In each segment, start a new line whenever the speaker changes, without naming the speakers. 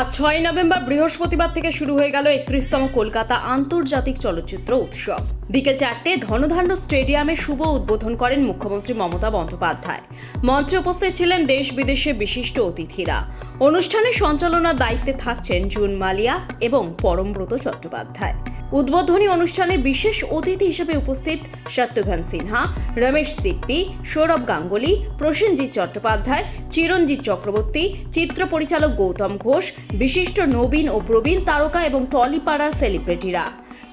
আজ ছয় নভেম্বর বৃহস্পতিবার থেকে শুরু হয়ে গেল একত্রিশতম কলকাতা আন্তর্জাতিক চলচ্চিত্র উৎসব। বিকেল চারটে ধনধান্য স্টেডিয়ামে শুভ উদ্বোধন করেন মুখ্যমন্ত্রী মমতা বন্দ্যোপাধ্যায়। মঞ্চে উপস্থিত ছিলেন দেশ বিদেশে বিশিষ্ট অতিথিরা। অনুষ্ঠানের সঞ্চালনার দায়িত্বে থাকছেন জুন মালিয়া এবং পরমব্রত চট্টোপাধ্যায়। উদ্বোধনী অনুষ্ঠানে বিশেষ অতিথি হিসেবে উপস্থিত সত্যঘন সিনহা, রমেশ সিপ্পি, সৌরভ গাঙ্গুলি, প্রসেনজিৎ চট্টোপাধ্যায় চিরঞ্জিত চক্রবর্তী, চিত্র পরিচালক গৌতম ঘোষ, বিশিষ্ট নবীন ও প্রবীণ তারকা এবং টলিপাড়ার সেলিব্রিটিরা।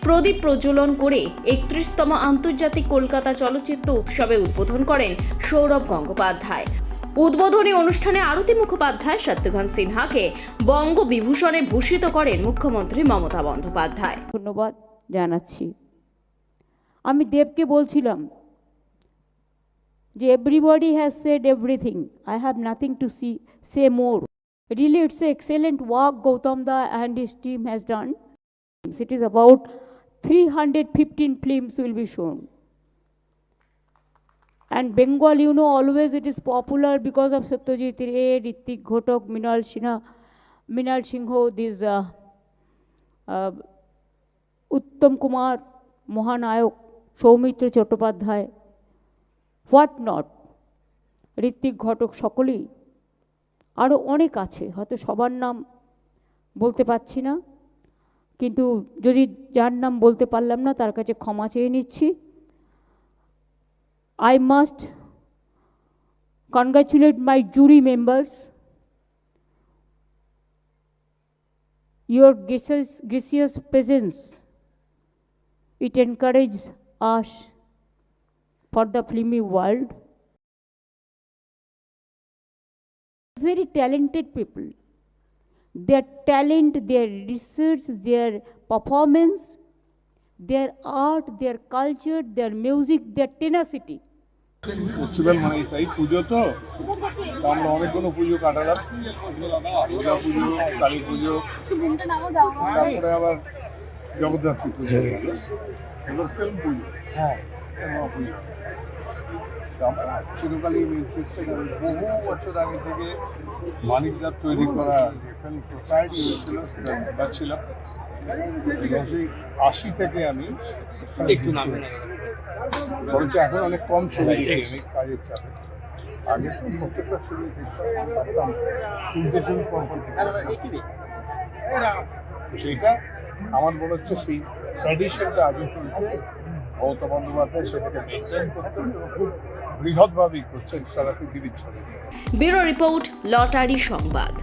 প্রদীপ প্রজ্বলন করে একত্রিশতম আন্তর্জাতিক কলকাতা চলচ্চিত্র উৎসবে উদ্বোধন করেন সৌরভ গঙ্গোপাধ্যায়। উদ্বোধনী অনুষ্ঠানে আরতি মুখোপাধ্যায় সত্যঘন সিনহাকে বঙ্গবিভূষণে ভূষিত করেন মুখ্যমন্ত্রী মমতা বন্দ্যোপাধ্যায়।
ধন্যবাদ জানাচ্ছি। আমি দেবকে বলছিলাম যে everybody has said everything I have nothing to see say more really it's a excellent work Gautam da and his team has done it is about three hundred fifteen films will be shown And Bengal, you know, always it is popular because of Satyajit Ray, Ritik Ghotok, Minal Sinha, Minal Singho, these uh, uh, Uttam Kumar মহানায়ক Soumitra Chattopadhyay what not Ritwik Ghatak সকলেই আরও অনেক আছে হয়তো সবার নাম বলতে পারছি না কিন্তু যদি যার নাম বলতে পারলাম না তার কাছে ক্ষমা চেয়ে নিচ্ছি I must congratulate my jury members. Your gracious, gracious presence, it encourages us for the filmy world. Very talented people. Their talent, their research, their performance, their art, their culture, their music, their tenacity.
Festival মানে তাই পুজো তো। আমরা অনেকগুলো পুজো কাটালাম। দুর্গা পুজো কালী পুজো তারপরে আবার জগদ্ধাত্রী পুজো। এবার film পুজো। হ্যাঁ। সিনেমা পুজো। ইন্টারেস্টেড বহু বছর আগে থেকে মানিকদার তৈরি করা ফিল্ম সোসাইটি হয়েছিল সেটা দেখাচ্ছিলাম এবং সেই আশি থেকে আমি
একটু নামে
বরঞ্চ এখন অনেক কম ছবি আমি কাজের চাপে। আগে তো প্রত্যেকটা ছবি পারতাম তিনটে ছবি সেইটা আমার মনে হচ্ছে সেই ট্র্যাডিশনটা আজও চলছে। মমতা বন্দ্যোপাধ্যায় সেটাকে মেনটেন করছেন খুব বৃহৎভাবেই করছেন সারা পৃথিবীর ছবি।
ব্যুরো রিপোর্ট লটারি সংবাদ।